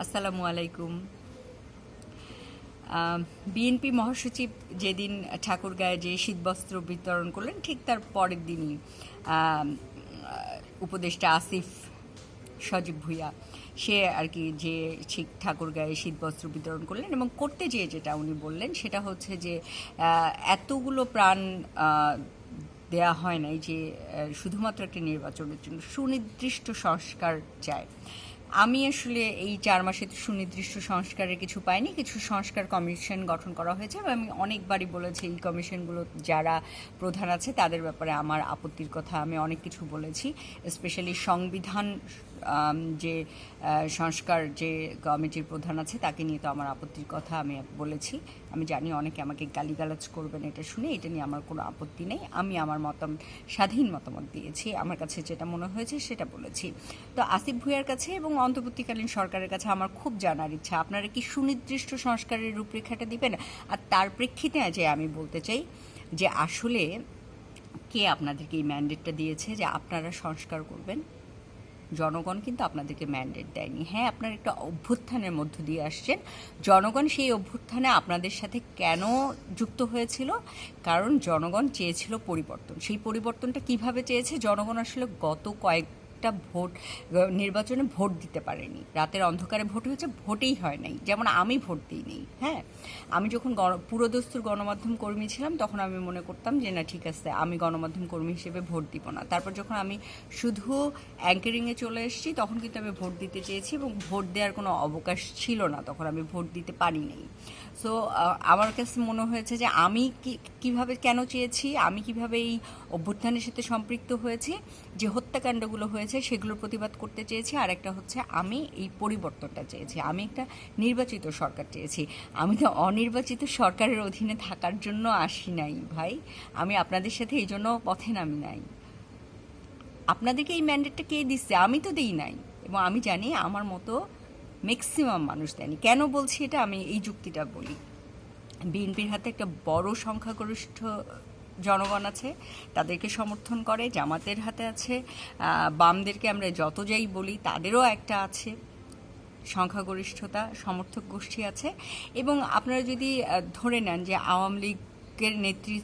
আসসালামু আলাইকুম। বিএনপি মহাসচিব যেদিন ঠাকুরগাঁয়ে যে শীতবস্ত্র বিতরণ করলেন, ঠিক তার পরের দিনই উপদেষ্টা আসিফ সজীব ভুইয়া, সে আর কি যে ঠিক ঠাকুরগাঁয়ে শীতবস্ত্র বিতরণ করলেন এবং করতে যেয়ে যেটা উনি বললেন, সেটা হচ্ছে যে এতগুলো প্রাণ দেয়া হয় নাই যে শুধুমাত্র একটি নির্বাচনের জন্য সুনির্দিষ্ট সংস্কার চায়। আমি আসলে এই চার মাসে সুনির্দিষ্ট সংস্কারের কিছু পাইনি, কিছু সংস্কার কমিশন গঠন করা হয়েছে আমি অনেকবারই বলেছি এই কমিশনগুলো যারা প্রধান আছে তাদের ব্যাপারে আমার আপত্তির কথা আমি অনেক কিছু বলেছি স্পেশালি সংবিধান যে সংস্কার যে কমিটির প্রধান আছে তাকে নিয়ে তো আমার আপত্তির কথা আমি বলেছি। আমি জানি অনেকে আমাকে গালিগালাজ করবেন এটা শুনে, এটা নিয়ে আমার কোনো আপত্তি নেই। আমি আমার মতামত স্বাধীন মতামত দিয়েছি। আমার কাছে যেটা মনে হয়েছে সেটা বলেছি। তো আসিফ ভুইয়ার কাছে এবং অন্তর্বর্তীকালীন সরকারের কাছে আমার খুব জানার ইচ্ছা। আপনারা কি সুনির্দিষ্ট সংস্কারের রূপরেখাটা দিবেন? আর তার প্রেক্ষিতে যে আমি বলতে চাই যে আসলে কে আপনাদেরকে এই ম্যান্ডেটটা দিয়েছে যে আপনারা সংস্কার করবেন? জনগণ কিন্তু আপনাদেরকে ম্যান্ডেট দেয়নি। হ্যাঁ আপনার একটা অভ্যুত্থানের মধ্য দিয়ে আসছেন। জনগণ সেই অভ্যুত্থানে আপনাদের সাথে কেন যুক্ত হয়েছিল? কারণ জনগণ চেয়েছিল পরিবর্তন। সেই পরিবর্তনটা কীভাবে চেয়েছে? জনগণ আসলে গত কয়েকটা ভোট নির্বাচনে ভোট দিতে পারেনি। রাতের অন্ধকারে ভোট হয়েছে, ভোটেই হয় নাই। যেমন আমি ভোট দিই নেই হ্যাঁ? আমি যখন গণ, পুরোদস্তুর গণমাধ্যম কর্মী ছিলাম, তখন আমি মনে করতাম যে, না, ঠিক আছে, আমি গণমাধ্যম কর্মী হিসেবে ভোট দিব না। তারপর যখন আমি শুধু অ্যাঙ্কারিংয়ে চলে এসেছি, তখন কিন্তু আমি ভোট দিতে চেয়েছি এবং ভোট দেওয়ার কোনো অবকাশ ছিল না। তখন আমি ভোট দিতে পারি নাই সো আমার কাছে মনে হয়েছে যে, আমি কীভাবে কেন চেয়েছি, আমি কীভাবে এই অভ্যুত্থানের সাথে সম্পৃক্ত হয়েছি, যে হত্যাকাণ্ডগুলো হয়েছে সেগুলোর প্রতিবাদ করতে চেয়েছি। আর একটা হচ্ছে, আমি এই পরিবর্তনটা চেয়েছি। আমি একটা নির্বাচিত সরকার চেয়েছি। আমি তো অনির্বাচিত সরকারের অধীনে থাকার জন্য আসি নাই, ভাই। আমি আপনাদের সাথে এই জন্য পথে নামি নাই। আপনাদেরকে এই ম্যান্ডেটটা কে দিচ্ছে? আমি তো দিই নাই। এবং আমি জানি আমার মতো ম্যাক্সিমাম মানুষ দেয়নি। কেন বলছি এটা? আমি এই যুক্তিটা বলি। বিএনপির হাতে একটা বড় সংখ্যাগরিষ্ঠ জনগণ আছে, তাদেরকে সমর্থন করে, জামাতের হাতে আছে বামদেরকে আমরা যত যাই বলি তাদেরও একটা আছে, সংখ্যাগরিষ্ঠতা, সমর্থক গোষ্ঠী আছে। এবং আপনারা যদি ধরে নেন যে আওয়ামী লীগের নেতৃ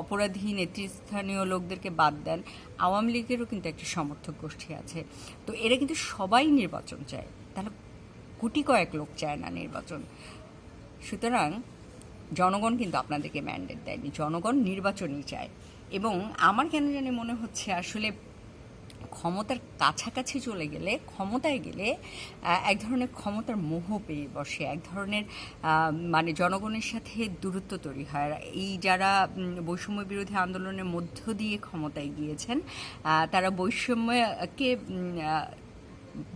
অপরাধী নেতৃস্থানীয় লোকদেরকে বাদ দেন, আওয়ামী লীগেরও কিন্তু একটি সমর্থক গোষ্ঠী আছে। তো এরা কিন্তু সবাই নির্বাচন চায়, তাহলে কোটি কয়েক লোক চায় না নির্বাচন। সুতরাং জনগণ কিন্তু আপনাদেরকে ম্যান্ডেট দেয়নি, জনগণ নির্বাচনই চায়। এবং আমার কেন জানি মনে হচ্ছে আসলে ক্ষমতার কাছাকাছি চলে গেলে, ক্ষমতায় গেলে এক ধরনের ক্ষমতার মোহ পেয়ে বসে, এক ধরনের মানে জনগণের সাথে দূরত্ব তৈরি হয়। এই যারা বৈষম্য বিরোধী আন্দোলনের মধ্য দিয়ে ক্ষমতায় গিয়েছেন তারা বৈষম্যকে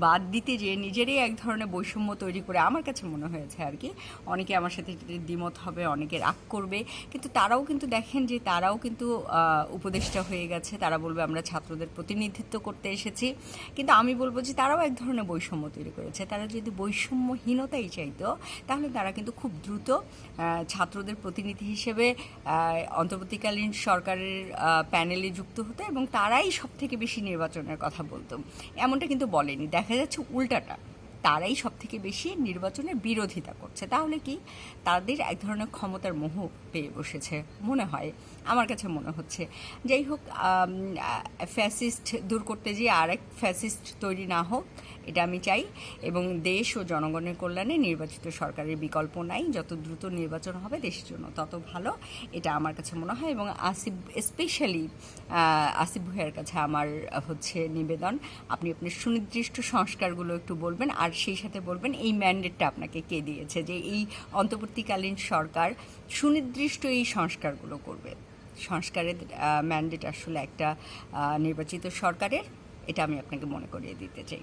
বাদ দিতে যে নিজেরই এক ধরনের বৈষম্য তৈরি করে আমার কাছে মনে হয়েছে আর কি। অনেকে আমার সাথে দ্বিমত হবে, অনেকে রাগ করবে। কিন্তু তারাও কিন্তু দেখেন যে তারাও কিন্তু উপদেষ্টা হয়ে গেছে। তারা বলবে, আমরা ছাত্রদের প্রতিনিধিত্ব করতে এসেছি। কিন্তু আমি বলব যে তারাও এক ধরনের বৈষম্য তৈরি করেছে। তারা যদি বৈষম্যহীনতাই চাইতো, তাহলে তারা কিন্তু খুব দ্রুত ছাত্রদের প্রতিনিধি হিসেবে অন্তর্বর্তীকালীন সরকারের প্যানেলে যুক্ত হতো এবং তারাই সব থেকে বেশি নির্বাচনের কথা বলতো। এমনটা কিন্তু বলেনি। দেখা যাচ্ছে উল্টাটা। তারাই সব থেকে বেশি নির্বাচনের বিরোধিতা করছে। তাহলে কি? তাদের এক ধরনের ক্ষমতার মোহ পেয়ে বসেছে মনে হয়। আমার কাছে মনে হচ্ছে। যাই হোক ফ্যাসিস্ট দূর করতে গিয়ে আর এক ফ্যাসিস্ট তৈরি না হোক এটা আমি চাই। এবং দেশ ও জনগণের কল্যাণে নির্বাচিত সরকারের বিকল্প নাই। যত দ্রুত নির্বাচন হবে দেশের জন্য তত ভালো। এটা আমার কাছে মনে হয় এবং আসিফ স্পেশালি আসিফ ভুইয়ার কাছে আমার হচ্ছে নিবেদন। আপনি আপনার সুনির্দিষ্ট সংস্কারগুলো একটু বলবেন আর সেই সাথে বলবেন এই ম্যান্ডেটটা আপনাকে কে দিয়েছে? যে এই অন্তর্বর্তীকালীন সরকার সুনির্দিষ্ট এই সংস্কারগুলো করবে। সংস্কারের ম্যান্ডেট আসলে একটা নির্বাচিত সরকারের। এটা আমি আপনাকে মনে করিয়ে দিতে চাই।